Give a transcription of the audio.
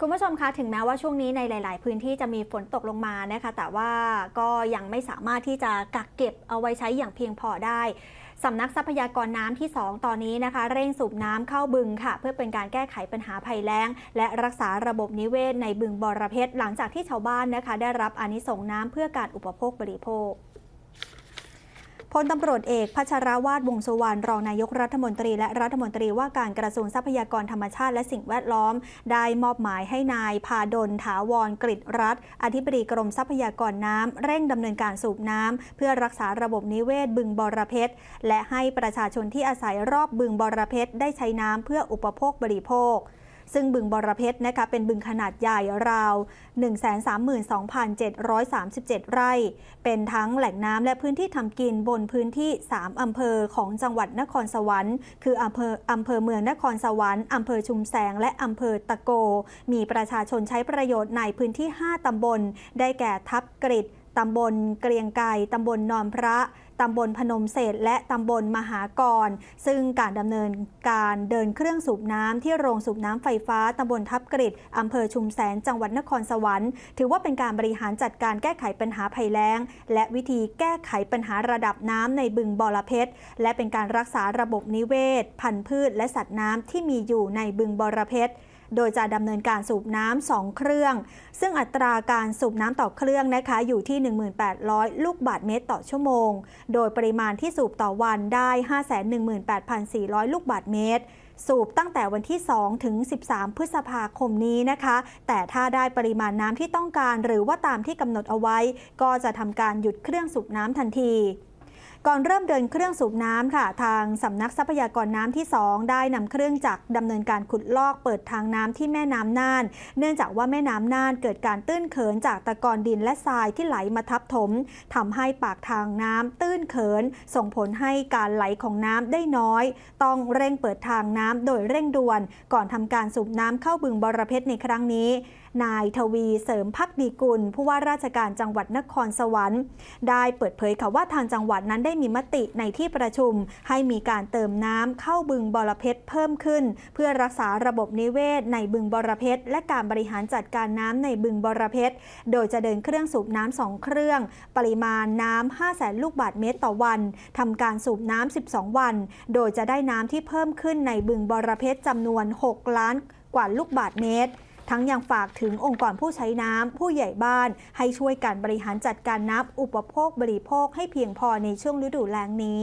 คุณผู้ชมคะถึงแม้ว่าช่วงนี้ในหลาย ๆ พื้นที่จะมีฝนตกลงมานะคะ แต่ว่าก็ยังไม่สามารถที่จะกักเก็บเอาไว้ใช้อย่างเพียงพอได้สำนักทรัพยากรน้ำที่ 2 ตอนนี้นะคะ เร่งสูบน้ำเข้าบึงค่ะ เพื่อเป็นการแก้ไขปัญหาภัยแล้ง และรักษาระบบนิเวศในบึงบรเพชรหลังจากที่ชาวบ้านนะคะ ได้รับอนิสงส์น้ำเพื่อการอุปโภคบริโภค พลตำรวจเอกพัชรวาดวงสุวรรณรองนายกรัฐมนตรี และรัฐมนตรีว่าการกระทรวงทรัพยากรธรรมชาติและสิ่งแวดล้อม ได้มอบหมายให้นายพาดลถาวรกฤษรัฐ อธิบดีกรมทรัพยากรน้ำเร่งดำเนินการสูบน้ำเพื่อรักษาระบบนิเวศบึงบรเพชรและให้ประชาชนที่อาศัยรอบบึงบรเพชรได้ใช้น้ำเพื่ออุปโภคบริโภค ซึ่งบึงบรเพชรนะคะเป็นบึงขนาดใหญ่ราว 132,737 ไร่ เป็นทั้งแหล่งน้ำและพื้นที่ทำกินบนพื้นที่ 3 อำเภอของจังหวัดนครสวรรค์ คืออำเภออำเภอเมืองนครสวรรค์อำเภอชุมแสง และอำเภอตะโก มีประชาชนใช้ประโยชน์ในพื้นที่ 5 ตำบล ได้แก่ทับกริด ตำบลเกรียงไก่ตำบลนอนพระตำบลพนมเศษและตำบลมหากร ซึ่งการดำเนินการเดินเครื่องสูบน้ำที่โรงสูบน้ำไฟฟ้าตำบลทับกริดอำเภอชุมแสนจังหวัดนครสวรรค์ ถือว่าเป็นการบริหารจัดการแก้ไขปัญหาภัยแล้ง และวิธีแก้ไขปัญหาระดับน้ำในบึงบอระเพ็ดและเป็นการรักษาระบบนิเวศ พันธุ์พืช และสัตว์น้ำที่มีอยู่ในบึงบอระเพ็ด โดยจะดำเนินการสูบน้ำ2เครื่อง ซึ่งอัตราการสูบน้ำต่อเครื่องนะคะอยู่ที่ 1,800 ลูกบาทเมตรต่อชั่วโมง โดยปริมาณที่สูบต่อวันได้ 518,400 ลูกบาทเมตรสูบตั้งแต่วันที่ 2 ถึง 13 พฤษภาคมนี้นะคะ แต่ถ้าได้ปริมาณน้ำที่ต้องการหรือว่าตามที่กำหนดเอาไว้ ก็จะทำการหยุดเครื่องสูบน้ำทันที ก่อนเริ่มเดินเครื่องสูบน้ำค่ะ ทางสำนักทรัพยากรน้ำที่ 2 ได้นำเครื่องจักรดำเนินการขุดลอกเปิดทางน้ำที่แม่น้ำน่าน เนื่องจากว่าแม่น้ำน่านเกิดการตื้นเขินจากตะกอนดินและทรายที่ไหลมาทับถมทำให้ปากทางน้ำตื้นเขิน ส่งผลให้การไหลของน้ำได้น้อย ต้องเร่งเปิดทางน้ำโดยเร่งด่วน ก่อนทำการสูบน้ำเข้าบึงบรเพชรในครั้งนี้ นายทวีเสริมพักดีกุลผู้ว่าราชการจังหวัดนครสวรรค์ ได้เปิดเผยค่ะว่าทางจังหวัดนั้นได้มีมติในที่ประชุม ให้มีการเติมน้ำเข้าบึงบรเพชรเพิ่มขึ้น เพื่อรักษาระบบนิเวศในบึงบรเพชรและการบริหารจัดการน้ำในบึงบรเพชรโดยจะเดินเครื่องสูบน้ำสองเครื่อง ปริมาณน้ำ5 0 0แสนลูกบาทเมตรต่อวันทำการสูบน้ำ 12 วัน โดยจะได้น้ำที่เพิ่มขึ้นในบึงบรเพชรจำนวน 6 ล้านกว่าลูกบาทเมตร ทั้งยังฝากถึงองค์กรผู้ใช้น้ำผู้ใหญ่บ้าน ให้ช่วยการบริหารจัดการน้ำอุปโภคบริโภคให้เพียงพอในช่วงฤดูแล้งนี้